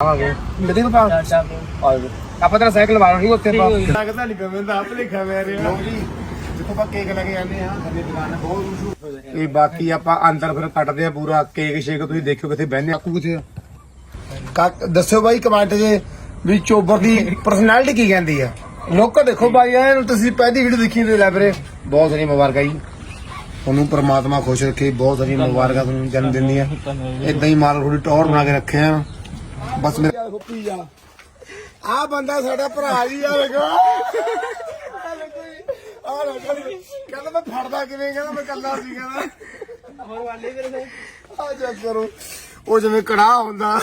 ਆਵਾਂਗੇ। ਮਿਲਦੀ ਨੂੰ ਪਾ। ਆਪਾਂ ਤੇਰਾ ਸਾਈਕਲ ਵਾਰੋ ਨਹੀਂ ਉੱਥੇ ਪਾ ਲੱਗਦਾ ਨਹੀਂ ਕਮੇ ਦਾ ਆਪਣੇ ਖਵੇਂ ਰਿਹਾ ਲੋ ਜੀ। ਜਿੱਥੋਂ ਆਪਾਂ ਕੇਕ ਲੈ ਕੇ ਜਾਂਦੇ ਆ ਸਾਡੀ ਦੁਕਾਨ ਹੈ ਬਹੁਤ ਮਸ਼ਹੂਰ। ਇਹ ਬਾਕੀ ਆਪਾਂ ਅੰਦਰ ਫਿਰ ਕੱਟਦੇ ਆ ਪੂਰਾ ਕੇਕ ਸ਼ੇਕ ਤੁਸੀਂ ਦੇਖਿਓ ਕਿੱਥੇ ਬਹਿੰਦੇ ਕਾਕੂ ਕਿੱਥੇ ਆ? ਕਾਕ ਦੱਸਿਓ ਬਾਈ ਕਮੈਂਟ 'ਚ ਵੀ ਚੋਬਰ ਦੀ ਪਰਸਨੈਲਿਟੀ ਕੀ ਕਹਿੰਦੀ ਆ? ਲੋਕਾਂ ਦੇਖੋ ਬਾਈ ਐਨ ਤੁਸੀਂ ਪਹਿਲੀ ਵੀਡੀਓ ਦੇਖੀ ਤੇ ਲੈ ਵੀਰੇ। ਬਹੁਤ ਸਾਰੀ ਮੁਬਾਰਕਾਂ ਜੀ। ਤੁਹਾਨੂੰ ਪ੍ਰਮਾਤਮਾ ਖੁਸ਼ ਰੱਖੇ ਬਹੁਤ ਸਾਰੀ ਮੁਬਾਰਕਾਂ ਤੁਹਾਨੂੰ ਜਨਮ ਦਿਨ ਦੀਆਂ। ਇਦਾਂ ਹੀ ਮਾਲ ਥੋੜੀ ਟੌਰ ਬਣਾ ਕੇ ਰੱਖੇ ਆ। ਬਸ ਮੇਰੇ ਦੇਖੋ ਪੀਜ਼ਾ ਆ। ਬੰਦਾ ਸਾਡਾ ਭਰਾ ਜੀ ਆ ਵੇਖੋ। ਆ ਜੀ, ਜੀ। ਕਹਿੰਦਾ ਮੈਂ ਫੜਦਾ ਕਿਵੇਂ? ਕਹਿੰਦਾ ਮੈਂ ਕੱਲਾ ਸੀ ਕਹਿੰਦਾ। ਹੋਰ ਵਾਲੇ ਵੀਰੇ ਆ ਜਾ ਕਰੋ। ਉਹ ਜਿਵੇਂ ਕੜਾ ਹੁੰਦਾ।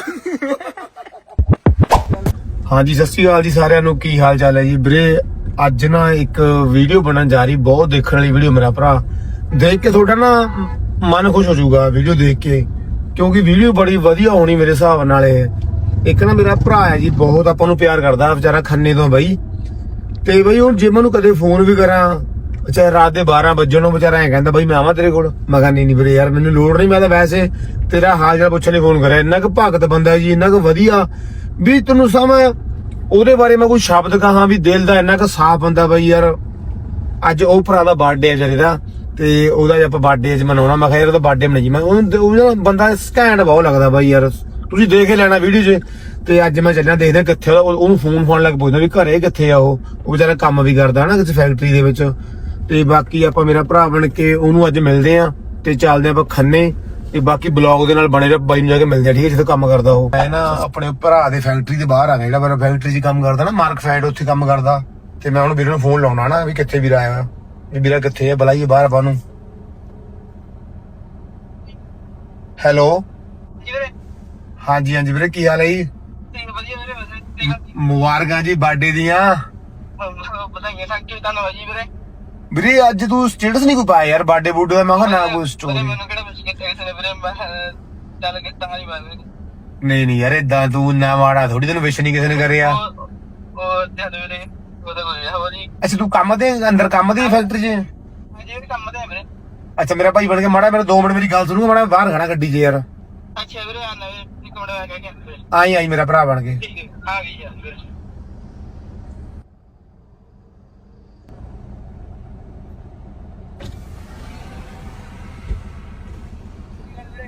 ਹਾਂਜੀ ਸਤਿ ਸ਼੍ਰੀ ਅਕਾਲ ਜੀ ਸਾਰਿਆਂ ਨੂੰ। ਕੀ ਹਾਲ ਚਾਲ ਹੈ ਜੀ? ਵੀਰੇ ਅੱਜ ਨਾ ਇੱਕ ਵੀਡੀਓ ਬਣਨ ਜਾ ਰਹੀ ਬਹੁਤ ਦੇਖਣ ਵਾਲੀ ਵੀਡੀਓ ਮੇਰਾ ਭਰਾ। ਦੇਖ ਕੇ ਤੁਹਾਡਾ ਨਾ ਮਨ ਖੁਸ਼ ਹੋ ਜਾਊਗਾ ਵੀਡੀਓ ਦੇਖ ਕੇ। ਕਿਉਂਕਿ ਵੀਡੀਓ ਬੜੀ ਵਧੀਆ ਹੋਣੀ ਮੇਰੇ ਹਿਸਾਬ ਨਾਲ ਇਹ। ਇੱਕ ਨਾ ਮੇਰਾ ਭਰਾ ਹੈ ਜੀ, ਬਹੁਤ ਆਪਾਂ ਨੂੰ ਪਿਆਰ ਕਰਦਾ ਵਿਚਾਰਾ ਖੰਨੇ ਤੋਂ ਬਈ। ਤੇ ਬਈ ਹੁਣ ਜੇ ਮੈਨੂੰ ਕਦੇ ਫੋਨ ਵੀ ਕਰਾਂ, ਚਾਹੇ ਰਾਤ ਦੇ 12 ਵਜੇ ਨੂੰ ਵਿਚਾਰਾ ਐ ਕਹਿੰਦਾ, ਬਈ ਮੈਂ ਆਵਾਂ ਤੇਰੇ ਕੋਲ? ਮੈਂ ਕਹਿੰਦਾ ਨਹੀਂ ਨਹੀਂ ਵੀਰੇ ਯਾਰ, ਮੈਨੂੰ ਲੋੜ ਨਹੀਂ, ਮੈਂ ਤਾਂ ਵੈਸੇ ਤੇਰਾ ਹਾਲ ਚਾਲ ਪੁੱਛਣ ਲਈ ਫੋਨ ਕਰਿਆ। ਇੰਨਾ ਕੁ ਭਗਤ ਬੰਦਾ ਹੈ ਜੀ, ਇੰਨਾ ਕੁ ਵਧੀਆ। ਵੀ ਤੈਨੂੰ ਸਮਝ ਉਹਦੇ ਬਾਰੇ ਮੈਂ ਕੋਈ ਸ਼ਬਦ ਕਹਾਂ ਵੀ ਦਿਲ ਦਾ ਇੰਨਾ ਕੁ ਸਾਫ਼ ਬੰਦਾ ਬਈ ਯਾਰ। ਅੱਜ ਉਹ ਭਰਾ ਦਾ ਬਰਥਡੇ ਹੈ ਜਰੇ ਦਾ, ਤੇ ਉਹਦਾ ਆਪਾਂ ਬਰਥਡੇ ਅੱਜ ਮਨਾਉਣਾ, ਮੈਂ ਕਿਹਾ ਯਾਰ ਉਹਦਾ ਬਰਥਡੇ ਮਨਾਈ ਮੈਂ ਉਹ ਬੰਦਾ ਸਕੈਂਡ ਬਹੁਤ ਲੱਗਦਾ ਬਾਈ ਯਾਰ। ਤੁਸੀਂ ਦੇਖ ਹੀ ਲੈਣਾ ਵੀਡੀਓ 'ਚ। ਤੇ ਅੱਜ ਮੈਂ ਚੱਲਿਆ, ਦੇਖਦਾ ਕਿੱਥੇ ਉਹ- ਉਹਨੂੰ ਫੋਨ ਫੋਨ ਲੱਗ ਪੁੱਛਦਾ ਵੀ ਘਰੇ ਕਿੱਥੇ ਆ ਉਹ। ਉਹ ਵਿਚਾਰਾ ਕੰਮ ਵੀ ਕਰਦਾ ਨਾ ਕਿਸੇ ਫੈਕਟਰੀ ਦੇ ਵਿੱਚ। ਤੇ ਬਾਕੀ ਆਪਾਂ ਮੇਰਾ ਭਰਾ ਬਣ ਕੇ ਉਹਨੂੰ ਅੱਜ ਮਿਲਦੇ ਆ ਤੇ ਚੱਲਦੇ ਆਪਾਂ ਖੰਨੇ। ਤੇ ਬਾਕੀ ਬਲੌਗ ਦੇ ਨਾਲ ਬਣੇ ਰਹੋ, ਬਾਈ ਨੂੰ ਜਾ ਕੇ ਮਿਲਦੇ ਆ ਠੀਕ ਹੈ, ਜਿੱਥੇ ਕੰਮ ਕਰਦਾ ਉਹ। ਮੈਂ ਨਾ ਆਪਣੇ ਭਰਾ ਦੇ ਫੈਕਟਰੀ ਦੇ ਬਾਹਰ ਆ ਜਿਹੜਾ, ਮੇਰਾ ਫੈਕਟਰੀ 'ਚ ਕੰਮ ਕਰਦਾ ਨਾ ਮਾਰਕ ਫੈਡ ਉੱਥੇ ਕੰਮ ਕਰਦਾ। ਤੇ ਮੈਂ ਉਹਨੂੰ ਵੀਰ ਨੂੰ ਫੋਨ ਲਾਉਣਾ ਨਾ ਵੀ ਕਿੱਥੇ ਵੀਰਾ ਆਇਆ ਵੀ ਵੀਰਾ ਕਿੱਥੇ ਹੈ ਬੁਲਾਈਏ ਬਾਹਰ ਆਪਾਂ ਨੂੰ। ਹੈਲੋ ਹਾਂਜੀ ਹਾਂਜੀ ਵੀਰੇ ਕੀ ਹਾਲ ਹੈ ਜੀ? ਠੀਕ ਵਧੀਆ ਵੀਰੇ ਵੈਸੇ ਮੁਬਾਰਕਾਂ ਜੀ ਬਰਥਡੇ ਦੀਆਂ। ਬਧਾਈਆਂ ਥੈਂਕ ਯੂ ਧੰਨਵਾਦ ਜੀ ਵੀਰੇ। ਵੀਰੇ ਅੱਜ ਤੂੰ ਸਟੇਟਸ ਨਹੀਂ ਕੋਈ ਪਾਇਆ ਯਾਰ ਬਰਥਡੇ ਬੂਡੇ ਦਾ ਮੈਂ ਕਿਹਾ ਨਾ ਕੋਈ ਵੀਰੇ, ਸਟੋਰੀ ਮੈਨੂੰ ਕਿਹੜਾ ਪੁੱਛ ਕੇ ਨੇ ਵੀਰੇ ਮੈਂ ਕਿਹਾ, ਚੱਲ ਕੇ ਤਾਂ ਹੀ ਬਾਤ ਨਹੀਂ ਨਹੀਂ ਯਾਰ ਇਦਾਂ ਤੂੰ ਨਾ ਮਾੜਾ ਥੋੜੀ ਤੈਨੂੰ ਵਿਸ਼ ਨਹੀਂ ਕਿਸੇ ਨੇ ਕਰਿਆ। ਉਹ ਜਦ ਵੀਰੇ ਉਹਦਾ ਕੋਈ ਹੋ ਜੀ। ਅੱਛਾ ਤੂੰ ਕੰਮ ਤੇ ਅੰਦਰ ਕੰਮ ਦੀ ਫੈਕਟਰੀ 'ਚ? ਜੀ ਵੀ ਕੰਮ ਤੇ ਆ ਵੀਰੇ। ਅੱਛਾ ਮੇਰਾ ਭਾਈ ਬਣ ਕੇ ਮਾੜਾ ਮੇਰਾ 2 ਮਿੰਟ ਮੇਰੀ ਗੱਲ ਸੁਣੂਗਾ ਮਾੜਾ ਬਾਹਰ ਖੜਾ ਗੱਡੀ 'ਚ ਯਾਰ। ਅੱਛਾ ਵੀਰੇ ਆ ਇੱਕ ਕੇ। ਆਈ ਆਈ ਮੇਰਾ ਭਰਾ ਬਣ ਕੇ ਠੀਕ ਹੈ ਆ ਗਈ ਆ ਵੀਰੇ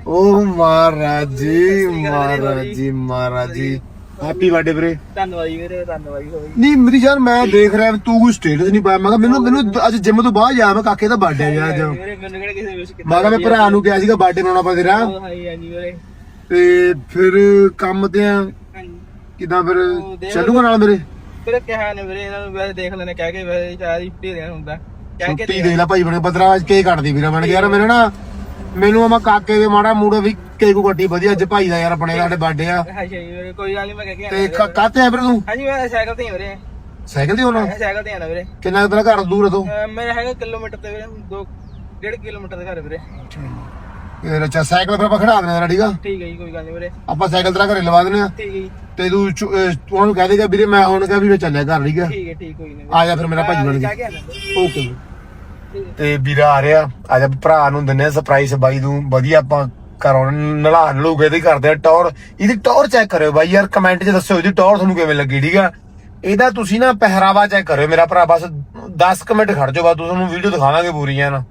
ਓ ਮਹਾਰਾਜ ਜੀ ਮਹਾਰਾਜ ਜੀ ਮਹਾਰਾਜ। ਜੀ ਹੈਪੀ ਬਰਥਡੇ ਵੀਰੇ। ਧੰਨਵਾਦ ਜੀ ਵੀਰੇ ਧੰਨਵਾਦ ਜੀ ਹੋਈ ਨਹੀਂ ਮੇਰੀ ਯਾਰ ਮੈਂ ਦੇਖ ਰਿਹਾ ਵੀ ਤੂੰ ਕੋਈ ਸਟੇਟਸ ਨਹੀਂ ਪਾਇਆ। ਮੈਂ ਕਿਹਾ ਮੈਨੂੰ ਮੈਨੂੰ ਅੱਜ ਜਿਮ ਤੋਂ ਬਾਅਦ ਜਾ ਮੈਂ ਕਾਕੇ ਦਾ ਬਰਥਡੇ ਹੈ ਅੱਜ ਵੀਰੇ ਮੈਨੂੰ ਕਿਹੜਾ ਕਿਸੇ ਵਿਸ਼ ਕੀਤਾ ਮੈਂ ਕਿਹਾ ਮੈਂ ਭਰਾ ਨੂੰ ਕਿਹਾ ਸੀਗਾ ਬਰਥਡੇ ਮਨਾਉਣਾ ਪਾ ਤੇਰਾ। ਹਾਂਜੀ ਹਾਂਜੀ ਵੀਰੇ। ਤੇ ਫਿਰ ਕੰਮ ਤੇ ਆ? ਹਾਂਜੀ। ਕਿਦਾਂ ਫਿਰ? ਉਹ ਦੇਖ ਚੱਲੂਗਾ ਨਾਲ ਮੇਰੇ ਵੀਰੇ ਕਿਹਾ ਨੇ ਵੀਰੇ ਇਹਨਾਂ ਨੂੰ ਵੈਸੇ ਦੇਖ ਲੈਣੇ ਕਹਿ ਕੇ ਵੈਸੇ ਚਾਹ ਛੁੱਟੀ ਦੇਣਾ ਹੁੰਦਾ। ਕਹਿ ਕੇ ਛੁੱਟੀ ਦੇ ਲੈ ਭਾਈ ਬਣੇ ਬਦਰਾ ਅੱਜ ਕੇ ਕੱਟਦੀ ਵੀਰਾ ਬਣ ਕੇ ਯਾਰ ਮੇਰੇ ਨਾ ਮੈਨੂੰ ਆਮਾ ਕਾਕੇ ਦੇ ਮਾੜਾ ਮੂੜਾ ਵੀ ਕੇਕ ਕੱਟੀ ਵਧੀਆ ਅੱਜ ਭਾਈ ਦਾ ਯਾਰ ਆਪਣੇ ਸਾਡੇ ਬਰਥਡੇ ਆ। ਹਾਂ ਜੀ ਵੀਰੇ ਕੋਈ ਗੱਲ ਨਹੀਂ ਮੈਂ ਕਹਿ ਕੇ ਤੇ ਆਉਣਾ ਕ- ਕਾਹਤੇ ਆ ਵੀਰੇ ਤੂੰ? ਹਾਂਜੀ ਮੈਂ ਸਾਈਕਲ ਤੇ ਹੀ ਵੀਰੇ। ਸਾਈਕਲ ਤੇ ਹੋਣਾ ਮੈਂ ਸਾਈਕਲ ਤੇ ਆਣਾ ਵੀਰੇ। ਕਿੰਨਾ ਕੁ ਤੇਰਾ ਘਰ ਦੂਰ ਹੈ ਤੂੰ? ਅਹ ਮੇਰਾ ਹੈਗਾ ਕਿਲੋਮੀਟਰ ਤੇ ਵੀਰੇ 2 1.5 ਕਿਲੋਮੀਟਰ ਦਾ ਘਰ ਵੀਰੇ। ਫਿਰ ਅੱਛਾ ਸਾਈਕਲ ਫਿਰ ਆਪਾਂ ਖੜਾ ਦੇਣਾ ਤੇਰਾ ਠੀਕ ਆ ਠੀਕ ਹੈ ਜੀ ਕੋਈ ਗੱਲ ਨਹੀਂ ਵੀਰੇ। ਆਪਾਂ ਸਾਈਕਲ ਤੇਰਾ ਘਰੇ ਲਵਾ ਦਿੰਦੇ ਆ ਠੀਕ ਹੈ ਜੀ। ਤੇ ਤੂੰ ਚੁ- ਅਹ ਤੂੰ ਉਹਨੂੰ ਕਹਿ ਦੇਗਾ ਵੀਰੇ ਮੈਂ ਹੁਣ ਕਿਹਾ ਵੀ ਮੈਂ ਚੱਲਿਆ ਘਰ ਠੀਕ ਆ ਠੀਕ ਹੈ ਠੀਕ ਕੋਈ ਨਹੀਂ ਆ ਜਾ ਫਿਰ ਮੇਰਾ ਭਾਈ ਬਣ ਓਕੇ ਤੇ ਵੀਰਾ ਆ ਰਿਹਾ। ਆਪਾਂ ਭਰਾ ਨੂੰ ਦਿੰਨੇ ਆ ਸਰਪ੍ਰਾਈਜ਼ ਬਾਈ ਨੂੰ। ਵਧੀਆ ਆਪਾਂ ਘਰੋਂ ਨਲਾ ਨਲੂ ਕੇ ਦੀ ਕਰਦੇ ਆ ਟੌਰ। ਇਹਦੀ ਟੌਰ ਚੈੱਕ ਕਰਿਓ ਬਾਈ ਯਾਰ ਕਮੈਂਟ 'ਚ ਦੱਸਿਓ ਇਹਦੀ ਟੌਰ ਤੁਹਾਨੂੰ ਕਿਵੇਂ ਲੱਗੀ ਠੀਕ ਆ? ਇਹਦਾ ਤੁਸੀਂ ਨਾ ਪਹਿਰਾਵਾ ਚੈੱਕ ਕਰਿਓ ਮੇਰਾ ਭਰਾ ਬਸ 10 ਕੁ ਮਿੰਟ ਖੜ ਜਾਓ ਤੁਹਾਨੂੰ ਵੀਡੀਓ ਦਿਖਾਵਾਂਗੇ ਪੂਰੀਆਂ ਨਾ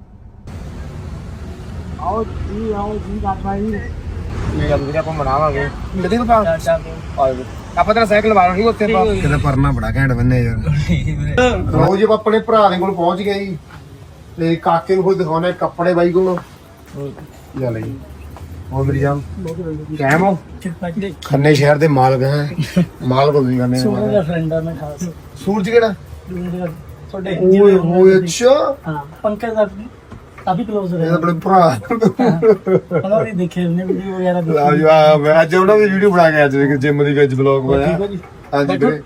ਆਓ ਜੀ ਆਓ ਜੀ ਬਾਬਾ ਜੀ ਇਹ ਗੱਲ ਵੀਰੇ ਆਪਾਂ ਬਣਾਵਾਂਗੇ। ਮਿਲਦੀ ਨੂੰ ਪਾ ਆਪਾਂ ਤੇਰਾ ਸਾਈਕਲ ਵਾਰੋ ਨਹੀਂ ਉੱਥੇ ਪਾ ਕਿਤੇ ਪਰਨਾ ਬੜਾ ਘੈਂਟ ਬੰਨੇ ਯਾਰ। ਰੋਜ਼ ਜੀ ਆਪਾਂ ਆਪਣੇ ਭਰਾ ਦੇ ਕੋਲ ਪਹੁੰਚ ਗਏ ਜੀ। ਤੇ ਕਾਕੇ ਨੂੰ ਕੋਈ ਦਿਖਾਉਣਾ ਕੱਪੜੇ ਬਾਈ ਕੋਲ। ਜਾ। ਲਈ ਉਹ ਮੇਰੀ ਜਾਨ ਕੈਮ ਹੋ? ਖੰਨੇ ਸ਼ਹਿਰ ਦੇ ਮਾਲਕ ਹੈ। ਮਾਲਕ ਹੋ ਗਈ ਖੰਨੇ ਦੇ ਮਾਲਕ। ਮੇਰਾ ਫਰੈਂਡ ਆ ਮੈਂ ਖਾਸ। ਸੂਰਜ ਕਿਹੜਾ? ਤੁਹਾਡੇ ਓਏ ਹੋਏ ਅੱਛਾ। ਹਾਂ ਪੰਕਜ ਦਾ ਕਾਫੀ ਕਲੋਜ਼ ਇਹ ਰਹੇ ਆਪਣੇ ਭਰਾ। ਉਹਨਾਂ ਦੀ ਦੇਖੇ ਨੇ ਵੀਡੀਓ ਵਗੈਰਾ ਦੇਖੀ ਲਓ ਜੀ ਆ ਮੈਂ ਅੱਜ ਉਹਨਾਂ ਦੀ ਵੀਡੀਓ ਬਣਾ ਕੇ ਅੱਜ ਜਿਮ ਦੀ ਵਿੱਚ ਠੀਕ ਬਣਾਇਆ। ਹੋ ਜੀ? ਹਾਂਜੀ ਵੀਰੇ।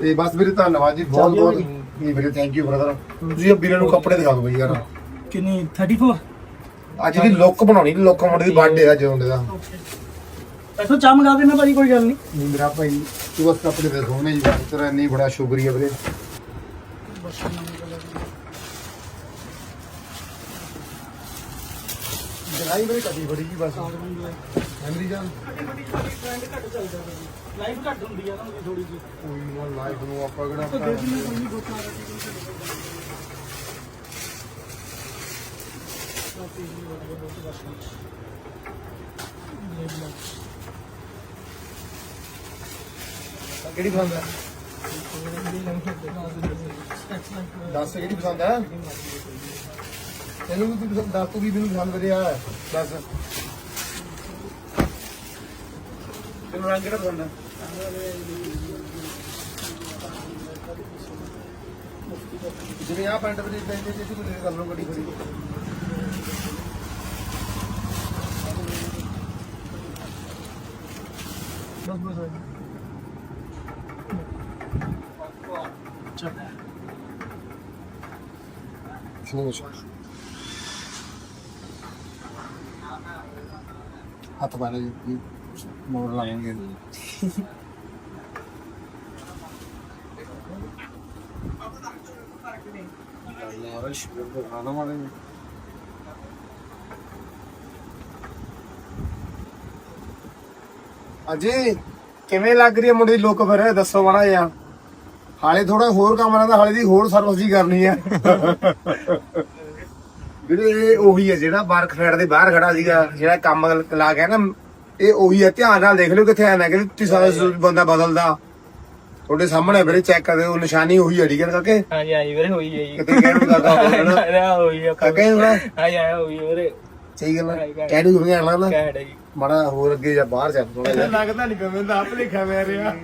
ਤੇ ਬਸ ਵੀਰੇ ਧੰਨਵਾਦ ਜੀ ਬਹੁਤ ਬਹੁਤ ਜੀ। ਵੀਰੇ ਥੈਂਕ ਯੂ ਬ੍ਰਦਰ ਤੁਸੀਂ ਵੀਰੇ ਨੂੰ ਕੱਪੜੇ ਦਿਖਾ ਦਿਓ ਬਈ ਯਾਰ। ਕਿੰਨੀ 34 ਅੱਜ ਦੀ ਲੁੱਕ ਬਣਾਉਣੀ ਲੋਕਾਂ ਮੁੰਡੇ ਦੀ ਬਰਥਡੇ ਆ ਜਦੋਂ ਦਾ। ਐਸੋ ਚਾਹ ਮੰਗਾ ਦੇਣਾ ਭਾਜੀ ਕੋਈ ਗੱਲ ਨਹੀਂ। ਨਹੀਂ ਮੇਰਾ ਭਾਈ ਤੂੰ ਬਸ ਕੱਪੜੇ ਦੇ ਸੋਹਣੇ ਜੀ ਬਸ ਤੇਰਾ ਇੰਨੀ ਬੜਾ ਸ਼ੁਕਰੀਆ ਵੀਰੇ। ਲਾਈ ਮੇਰੇ ਕੱਟੀ ਫੜੀ ਜੀ ਬਸ। ਹੈਨਰੀ ਜਾਨ। ਟ੍ਰੈਂਡ ਘੱਟ ਚੱਲਦਾ ਭਾਜੀ ਲਾਈਫ ਘੱਟ ਹੁੰਦੀ ਆ ਨਾ ਉਹਦੀ ਥੋੜੀ ਜਿਹੀ ਕੋਈ ਨਾ ਲਾਈਫ ਨੂੰ ਆਪਾਂ ਕਿਹੜਾ ਤਾਂ ਦੇ ਦਿੰਦੇ ਕੋਈ ਨਹੀਂ ਗੋਤਾ ਆ ਰਹੀ ਕਿਹੜੀ ਪਸੰਦ ਹੈ ਦੱਸ ਕਿਹੜੀ ਪਸੰਦ ਹੈ ਵੀ ਤੂੰ ਦੱਸ ਤੂੰ ਵੀ ਮੈਨੂੰ ਪਸੰਦ ਕਰਿਆ ਦੱਸ ਤੈਨੂੰ ਰੰਗ ਕਿਹੜਾ ਪਸੰਦ ਹੈ ਜਿਵੇਂ ਆ ਪੈਂਟ ਦੇ ਪੈਂਦੇ ਜੇ ਤੂੰ ਕਰ ਲਓ ਗੱਡੀ ਖੜੀ ਬਸ ਬਸ ਚੱਲ। ਸਮਝ ਹੱਥ ਮਾਰੇ ਜੀ ਮੋੜ ਲਾਏਂਗੇ। ਖਾਣਾ ਮਾਰੇ ਅਜੇ ਕਿਵੇਂ ਲੱਗ ਰਹੀ ਹੈ ਮੁੰਡੇ ਦੀ ਲੁੱਕ ਫਿਰ? ਦੱਸੋ ਮਾੜਾ ਜਿਹਾ। ਹਾਲੇ ਥੋੜਾ ਹੋਰ ਕੰਮ ਰਹਿੰਦਾ, ਹਾਲੇ ਦੀ ਹੋਰ ਸਰਵਿਸ ਜੀ ਕਰਨੀ ਹੈ। ਵੀਰੇ ਇਹ ਉਹੀ ਹੈ ਜਿਹੜਾ ਬਾਰਕ ਫੈਟ ਦੇ ਬਾਹਰ ਖੜਾ ਸੀਗਾ ਜਿਹੜਾ ਕੰਮ ਲਾ ਗਿਆ ਨਾ ਇਹ ਉਹੀ ਹੈ ਧਿਆਨ ਨਾਲ ਦੇਖ ਲਿਓ ਕਿੱਥੇ ਆਣਾ ਕਿ ਤੁਸੀਂ ਸਾਰਾ ਬੰਦਾ ਬਦਲਦਾ। ਤੁਹਾਡੇ ਸਾਹਮਣੇ ਵੀਰੇ ਚੈੱਕ ਕਰਦੇ ਉਹ ਨਿਸ਼ਾਨੀ ਉਹੀ ਹੈ ਠੀਕ ਹੈ ਕਾਕੇ? ਹਾਂਜੀ ਹਾਂਜੀ ਵੀਰੇ ਹੋਈ ਹੈ ਜੀ। ਕਿਤੇ ਕਹਿਣ ਨੂੰ ਕਰਦਾ ਨਾ ਹੋਈ ਹੈ ਕਾਕੇ ਹਾਂਜੀ ਹਾਂ ਹੋਈ ਵੀਰੇ। ਸਹੀ ਗੱਲ ਹੈ ਕਹਿ ਨੂੰ ਹੋਵੇ ਅਗਲਾ ਨਾ ਮਾੜਾ ਹੋਰ ਅੱਗੇ ਜਾਂ ਬਾਹਰ ਚੱਲ ਥੋੜਾ ਜਿਹਾ। ਲੱਗਦਾ ਨਹੀਂ ਪਿਆ ਮੈਨੂੰ ਆਪ ਲਿਖਿਆ ਮੈਂ ਰਿਹਾ।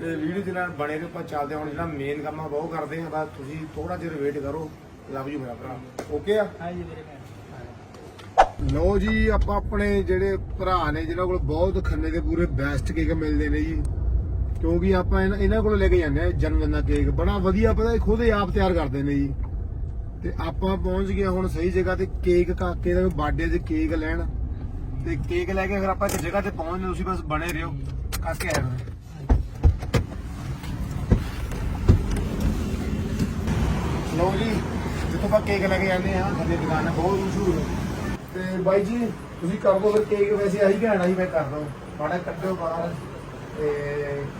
ਤੇ ਵੀਡੀਓ ਦੇ ਨਾਲ ਬਣੇ ਰਹੋ ਆਪਾਂ ਚੱਲਦੇ ਹਾਂ ਹੁਣ ਜਿਹੜਾ ਮੇਨ ਕੰਮ ਆ ਉਹ ਕਰਦੇ ਆ ਬਸ ਤੁਸੀਂ ਥੋੜਾ ਜਿਹਾ ਵੇਟ ਕਰੋ। ਲਵ ਯੂ ਮੇਰਾ ਭਰਾ। ਓਕੇ ਆ? ਹਾਂਜੀ ਵੀਰੇ ਲੋ ਜੀ ਆਪਾਂ ਆਪਣੇ ਜਿਹੜੇ ਭਰਾ ਨੇ ਜਿਹਨਾਂ ਕੋਲ ਬਹੁਤ ਖੰਨੇ ਦੇ ਪੂਰੇ ਬੈਸਟ ਕੇਕ ਮਿਲਦੇ ਨੇ ਜੀ। ਕਿਉਂਕਿ ਆਪਾਂ ਇਹਨਾਂ- ਇਹਨਾਂ ਕੋਲ ਲੈ ਕੇ ਜਾਂਦੇ ਆ ਜਨਮ ਦਿਨ ਦਾ ਕੇਕ ਬੜਾ ਵਧੀਆ ਪਤਾ ਇਹ ਖੁਦ ਹੀ ਆਪ ਤਿਆਰ ਕਰਦੇ ਨੇ ਜੀ। ਤੇ ਆਪਾਂ ਪਹੁੰਚ ਗਏ ਹੁਣ ਸਹੀ ਜਗ੍ਹਾ ਤੇ ਕੇਕ ਕਾਕੇ ਦਾ ਬਰਥਡੇ ਤੇ ਕੇਕ ਲੈਣ। ਤੇ ਕੇਕ ਲੈ ਕੇ ਫਿਰ ਆਪਾਂ ਇੱਕ ਜਗ੍ਹਾ ਤੇ ਪਹੁੰਚਦੇ ਤੁਸੀਂ ਬਸ ਬਣੇ ਰਹੋ। ਕਾਕੇ ਆਇਆ ਕਰੋ। ਲਓ ਜੀ ਜਿੱਥੋਂ ਆਪਾਂ ਕੇਕ ਲੈ ਕੇ ਜਾਂਦੇ ਆ, ਸਾਡੇ ਦੁਕਾਨ ਹੈ ਬਹੁਤ ਮਸ਼ਹੂਰ ਹੈ ਤੇ ਬਾਈ ਜੀ, ਤੁਸੀਂ ਕਰ ਦੋ ਫਿਰ ਕੇਕ, ਵੈਸੇ ਆਹੀ ਕਹਿਣਾ ਸੀ, ਮੈਂ ਕਰ ਦੋ ਮਾੜਾ ਕੱਢਿਓ ਬਾਹਰ, ਤੇ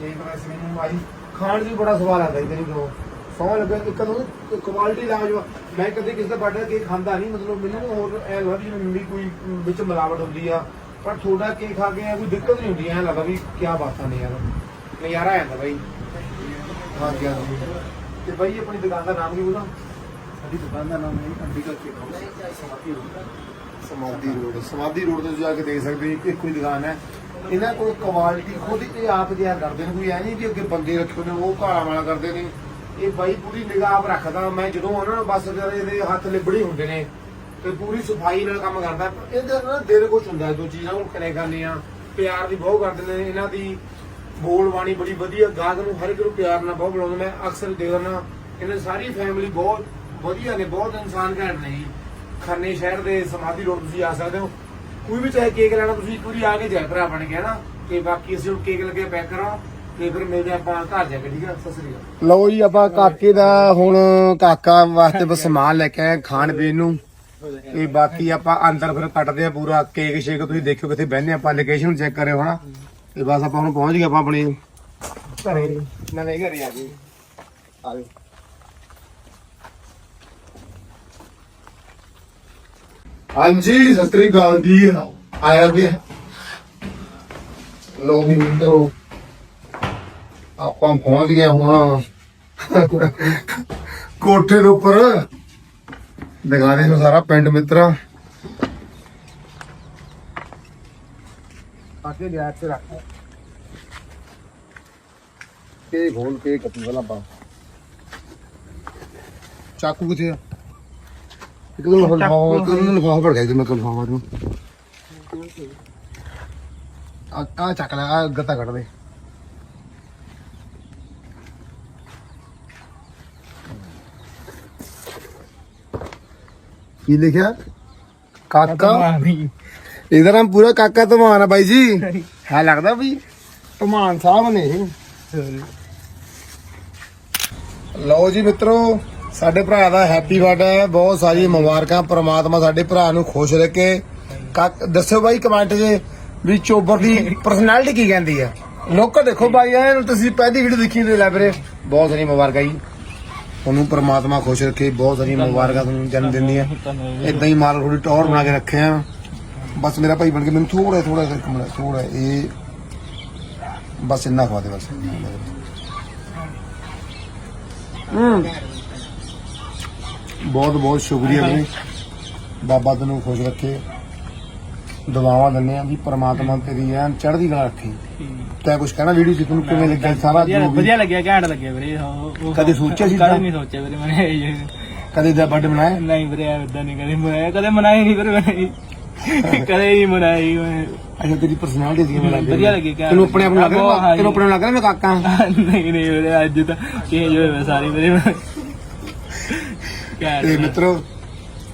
ਕੇਕ ਵੈਸੇ ਮੈਨੂੰ ਆਈ ਖਾਣ 'ਚ ਵੀ ਬੜਾ ਸਵਾਦ ਆਉਂਦਾ ਜੀ ਤੋਂ ਸੌ ਲੱਗੇ, ਇੱਕ ਤਾਂ ਕੁਆਲਿਟੀ ਲਾਜਵਾ ਮੈਂ ਕਦੇ ਕਿਸੇ ਦਾ ਬਰਥਡੇ ਕੇਕ ਖਾਂਦਾ ਨਹੀਂ, ਮਤਲਬ ਮੈਨੂੰ ਹੋਰ ਐ ਲੱਗਦਾ ਵੀ ਜਿਵੇਂ ਵੀ ਕੋਈ ਵਿੱਚ ਮਿਲਾਵਟ ਹੁੰਦੀ ਆ। ਪਰ ਤੁਹਾਡਾ ਕੇਕ ਖਾ ਕੇ ਐਂ ਕੋਈ ਦਿੱਕਤ ਨਹੀਂ ਹੁੰਦੀ, ਐ ਲੱਗਦਾ ਵੀ ਕੀ ਬਾਤਾਂ ਨੇ ਯਾਰ। ਨਜ਼ਾਰਾ ਆਉਂਦਾ ਬਾਈ। ਹਾਂ ਕੀ ਤੇ ਬਾਈ, ਆਪਣੀ ਦੁਕਾਨ ਦਾ ਨਾਮ ਕੀ ਬੋਲਾਂ ਸਾਡੀ ਦੁਕਾਨ ਦਾ ਨਾਮ ਹੈ Ambika cake house road. Samadhi road Samadhi road ਤੇ ਜਾ ਕੇ ਦੇਖ ਸਕਦੇ ਹੋ ਇੱਕੋ ਹੀ ਦੁਕਾਨ ਹੈ। ਇਹਨਾਂ ਕੋਲ ਕੁਆਲਿਟੀ ਖੁਦ ਇਹ ਆਪ ਤਿਆਰ ਕਰਦੇ ਨੇ, ਕੋਈ ਐ ਨਹੀਂ ਕਿ ਅੱਗੇ ਬੰਦੇ ਰੱਖੇ ਨੇ, ਉਹ ਘਾਲਾ ਵਾਲਾ ਕਰਦੇ ਨੇ। ਇਹ ਬਾਈ ਪੂਰੀ ਨਿਗਾਹ ਰੱਖਦਾ, ਮੈਂ ਜਦੋਂ ਉਹਨਾਂ ਨੂੰ ਬਸ ਇਹਦੇ ਹੱਥ ਲਿਬੜੇ ਹੁੰਦੇ ਨੇ ਤੇ ਪੂਰੀ ਸਫ਼ਾਈ ਨਾਲ ਕੰਮ ਕਰਦਾ। ਇਹਦੇ ਨਾਲ ਦਿਲ ਕੁਛ ਹੁੰਦਾ ਦੋ ਚੀਜ਼ਾਂ ਨੂੰ ਕਨੇ ਕਰਨੇ ਆ ਪਿਆਰ ਦੀ ਬਹੁਤ ਕਰਦੇ ਨੇ, ਇਹਨਾਂ ਦੀ ਬੋਲ ਬਾਣੀ ਬੜੀ ਵਧੀਆ, ਗਾਹਕ ਨੂੰ ਹਰ ਇੱਕ ਨੂੰ ਪਿਆਰ ਨਾਲ ਬਹੁਤ ਬੁਲਾਉਂਦੇ। ਮੈਂ ਅਕਸਰ ਦੇਖਦਾ ਇਹਨਾਂ ਸਾਰੀ ਫੈਮਿਲੀ ਬਹੁਤ ਵਧੀਆ ਨੇ ਬਹੁਤ ਇਨਸਾਨ ਘੈਂਟ ਨੇ ਜੀ। ਖੰਨੇ ਸ਼ਹਿਰ ਦੇ ਸਮਾਧੀ ਰੋਡ ਤੁਸੀਂ ਆ ਸਕਦੇ ਹੋ। ਕੋਈ ਵੀ ਚਾਹੇ ਕੇਕ ਲੈਣਾ ਤੁਸੀਂ ਇੱਕ ਵਾਰੀ ਆ ਕੇ ਜੈ ਭਰਾ ਬਣ ਗਿਆ ਨਾ ਤੇ ਬਾਕੀ ਅਸੀਂ ਹੁਣ ਕੇਕ ਲੱਗੇ ਪੈਕ ਕਰਾਂ ਤੇ ਫਿਰ ਮਿਲਦੇ ਆਪਾਂ ਘਰ ਜਾ ਕੇ ਠੀਕ ਆ? ਸਤਿ ਸ੍ਰੀ ਅਕਾਲ। ਲਓ ਜੀ ਆਪਾਂ ਕਾਕੇ ਦਾ ਹੁਣ ਕਾਕਾ ਵਾਸਤੇ ਬਸ ਸਮਾਨ ਲੈ ਕੇ ਆਏ ਖਾਣ ਪੀਣ ਨੂੰ। ਤੇ ਬਾਕੀ ਆਪਾਂ ਅੰਦਰ ਫਿਰ ਕੱਟਦੇ ਆ ਪੂਰਾ ਕੇਕ ਸ਼ੇਕ ਤੁਸੀਂ ਦੇਖਿਓ ਕਿੱਥੇ ਬਹਿੰਦੇ ਆਪਾਂ ਲੋਕੇਸ਼ਨ ਚੈੱਕ ਕਰਿਓ ਹਨਾ? ਤੇ ਬਸ ਆਪਾਂ ਹੁਣ ਪਹੁੰਚ ਗਏ ਆਪਾਂ ਆਪਣੀ ਘਰੇ ਨਵੇਂ ਘਰੇ ਆ ਗਏ। ਆ ਗਏ। ਹਾਂਜੀ ਸਤਿ ਸ੍ਰੀ ਅਕਾਲ ਜੀ ਆਇਆ ਵੀ ਲੋ ਵੀ ਮਿੱਤਰੋ ਆਪਾਂ ਪਹੁੰਚ ਗਏ ਹੁਣ ਕੋਠੇ ਦੇ ਉੱਪਰ ਦਿਖਾ ਦੇ ਨੂੰ ਸਾਰਾ ਪਿੰਡ ਮਿੱਤਰਾ ਆਕੇ ਗਿਆ ਤੇ ਰੱਖ ਕੇ ਖੋਲ ਕੇ ਕੱਪੀ ਵਾਲਾ ਪਾ ਚਾਕੂ ਕਿੱਥੇ ਆ ਇੱਕ ਦਿਨ ਲਫਾਫਾ ਇੱਕ ਦਿਨ ਲਫਾਫਾ ਭੜ ਗਿਆ ਜੀ ਮੈਂ ਕੋਲ ਲਫਾਫਾ ਨੂੰ ਆ ਆ ਚੱਕ ਲੈ ਆ ਗੱਤਾ ਕੱਢ ਦੇ। ਕੀ ਲਿਖਿਆ? ਕਾਕਾ? ਇਹਦਾ ਨਾਮ ਪੂਰਾ ਕਾਕਾ ਧਮਾਨ ਆ ਬਾਈ ਜੀ। ਹੈ ਲੱਗਦਾ ਵੀ ਧਮਾਨ ਸਾਹਿਬ ਨੇ ਲਓ ਜੀ ਮਿੱਤਰੋ ਸਾਡੇ ਭਰਾ ਦਾ ਹੈਪੀ ਬਰਥਡੇ ਹੈ। ਬਹੁਤ ਸਾਰੀਆਂ ਮੁਬਾਰਕਾਂ। ਪ੍ਰਮਾਤਮਾ ਸਾਡੇ ਭਰਾ ਨੂੰ ਖੁਸ਼ ਰੱਖੇ। ਕੱਕ, ਦੱਸਿਓ ਬਾਈ ਕਮੈਂਟ 'ਚ ਵੀ ਚੋਬਰ ਦੀ ਪਰਸਨੈਲਿਟੀ ਕੀ ਕਹਿੰਦੀ ਹੈ? ਲੋਕਾਂ ਦੇਖੋ ਬਾਈ, ਐਨ ਤੁਸੀਂ ਪਹਿਲੀ ਵੀਡੀਓ ਦੇਖੀ ਤੇ ਲੈ ਬਹੁਤ ਸਾਰੀ ਮੁਬਾਰਕਾਂ ਜੀ। ਤੁਹਾਨੂੰ ਪ੍ਰਮਾਤਮਾ ਖੁਸ਼ ਰੱਖੇ। ਬਹੁਤ ਸਾਰੀ ਮੁਬਾਰਕਾਂ ਤੁਹਾਨੂੰ ਜਨਮ ਦਿਨ ਦੀਆਂ। ਇਦਾਂ ਹੀ ਮਾਲ ਥੋੜੀ ਟੌਰ ਬਣਾ ਕੇ ਰੱਖੇ ਆ। ਬਸ ਮੇਰਾ ਭਾਈ ਬਣ ਕੇ ਮੈਨੂੰ ਥੋੜਾ ਥੋੜਾ ਜਿਹਾ ਕਮਰਾ ਥੋੜਾ ਇਹ ਬਸ ਇੰਨਾ ਖਵਾ ਦੇ ਬਸ। ਹੂੰ। ਬਹੁਤ ਬਹੁਤ ਸ਼ੁਕਰੀਆ ਵੀਰੇ। ਬਾਬਾ ਤੈਨੂੰ ਖੁਸ਼ ਰੱਖੇ। ਦੁਆਵਾਂ ਦਿੰਦੇ ਆ ਵੀ ਪ੍ਰਮਾਤਮਾ ਤੇਰੀ ਐਨ ਚੜ੍ਹਦੀ ਕਲਾ ਰੱਖੇ। ਤੈਂ ਕੁਝ ਕਹਿਣਾ ਵੀਡੀਓ ਚ ਤੁਹਾਨੂੰ ਕਿਵੇਂ ਲੱਗਿਆ ਸਾਰਾ ਵਧੀਆ ਲੱਗਿਆ ਘੈਂਟ ਲੱਗਿਆ ਵੀਰੇ ਕਦੇ ਸੋਚਿਆ ਸੀ ਕਦੇ? ਨਹੀਂ ਸੋਚਿਆ ਵੀਰੇ ਮੈਂ ਇਹ ਕਦੇ ਦਾ ਬਰਥਡੇ ਮਨਾਇਆ? ਨਹੀਂ ਵੀਰੇ ਇਦਾਂ ਨਹੀਂ ਕਦੇ ਮਨਾਇਆ ਕਦੇ ਮਨਾਇਆ ਨਹੀਂ ਵੀਰੇ ਮੈਂ। ਕਦੇ ਨਹੀਂ ਮਨਾਈ ਮੈਂ। ਅੱਛਾ ਤੇਰੀ ਪਰਸਨੈਲਿਟੀ ਸੀ ਕਿਵੇਂ ਲੱਗਦੀ ਵਧੀਆ ਲੱਗੀ ਤੈਨੂੰ ਆਪਣੇ ਆਪ ਨੂੰ ਲੱਗ ਰਿਹਾ। ਤੈਨੂੰ ਆਪਣੇ ਆਪ ਨੂੰ ਲੱਗ ਰਿਹਾ ਮੈਂ ਕਾਕਾ? ਨਹੀਂ ਨਹੀਂ ਵੀਰੇ ਅੱਜ ਤਾਂ ਚੇਂਜ ਵੇ ਸਾਰੇ ਵੀਰੇ ਤੇ ਮਿੱਤਰੋ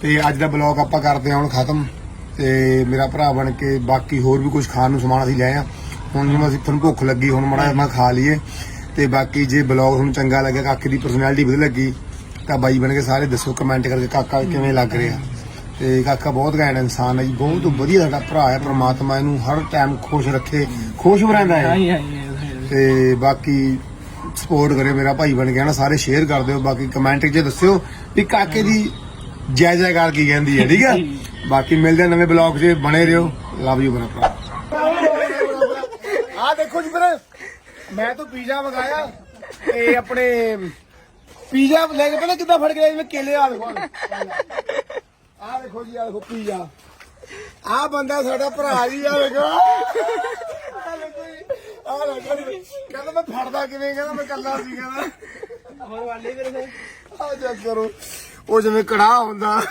ਤੇ ਅੱਜ ਦਾ ਬਲੌਗ ਆਪਾਂ ਕਰਦੇ ਹਾਂ ਹੁਣ ਖਤਮ। ਤੇ ਮੇਰਾ ਭਰਾ ਬਣ ਕੇ ਬਾਕੀ ਹੋਰ ਵੀ ਕੁਝ ਖਾਣ ਨੂੰ ਸਮਾਨ ਅਸੀਂ ਲੈ ਆ। ਹੁਣ ਜਿਵੇਂ ਅਸੀਂ ਤੁਹਾਨੂੰ ਭੁੱਖ ਲੱਗੀ ਹੁਣ ਮੜਾ ਮੈਂ ਖਾ ਲਈਏ। ਤੇ ਬਾਕੀ ਜੇ ਬਲੌਗ ਤੁਹਾਨੂੰ ਚੰਗਾ ਲੱਗਿਆ ਕਾਕੇ ਦੀ ਪਰਸਨੈਲਿਟੀ ਵਧੀਆ ਲੱਗੀ ਤਾਂ ਬਾਈ ਬਣ ਕੇ ਸਾਰੇ ਦੱਸੋ ਕਮੈਂਟ ਕਰਕੇ ਕਾਕਾ ਕਿਵੇਂ ਲੱਗ ਰਿਹਾ। ਤੇ ਕਾਕਾ ਬਹੁਤ ਘੈਂਟ ਇਨਸਾਨ ਹੈ ਜੀ ਬਹੁਤ ਵਧੀਆ ਸਾਡਾ ਭਰਾ ਹੈ ਪ੍ਰਮਾਤਮਾ ਇਹਨੂੰ ਹਰ ਟਾਈਮ ਖੁਸ਼ ਰੱਖੇ ਖੁਸ਼ ਰਹਿੰਦਾ ਹੈ। ਤੇ ਬਾਕੀ ਸਪੋਰਟ ਕਰਿਓ ਮੇਰਾ ਭਾਈ ਬਣ ਗਿਆ ਨਾ ਸਾਰੇ ਸ਼ੇਅਰ ਕਰ ਦਿਓ। ਬਾਕੀ ਕਮੈਂਟ 'ਚ ਦੱਸਿਓ ਵੀ ਕਾਕੇ ਦੀ ਜੈ ਜੈਕਾਰ ਕੀ ਕਹਿੰਦੀ ਹੈ ਠੀਕ ਹੈ ਬਾਕੀ ਮਿਲਦੇ ਆ ਨਵੇਂ ਬਲੌਗ 'ਚ। ਬਣੇ ਰਹੋ। ਲਵ ਯੂ ਮੇਰਾ ਭਰਾ। ਆ ਦੇਖੋ ਜੀ ਵੀਰੇ ਮੈਂ ਤਾਂ ਪੀਜ਼ਾ ਮੰਗਾਇਆ ਤੇ ਆਪਣੇ ਪੀਜ਼ਾ ਲੈ ਕੇ ਪਹਿਲਾਂ ਕਿੱਦਾਂ ਫੜ ਕੇ ਲਿਆ ਜਿਵੇਂ ਕੇਲੇ ਆ ਦੇਖੋ ਆ ਦੇਖੋ ਜੀ ਆ ਦੇਖੋ ਪੀਜ਼ਾ। ਆ ਬੰਦਾ ਸਾਡਾ ਭਰਾ ਜੀ ਆ ਦੇਖੋ। ਆ ਕਹਿੰਦਾ ਮੈਂ ਫੜਦਾ ਕਿਵੇਂ? ਕਹਿੰਦਾ ਮੈਂ ਕੱਲਾ ਸੀ ਕਹਿੰਦਾ। ਹੋਰ ਵਾਲੇ ਵੀਰੇ ਆ ਜਾ ਕਰੋ। ਉਹ ਜਿਵੇਂ ਕੜਾ ਹੁੰਦਾ।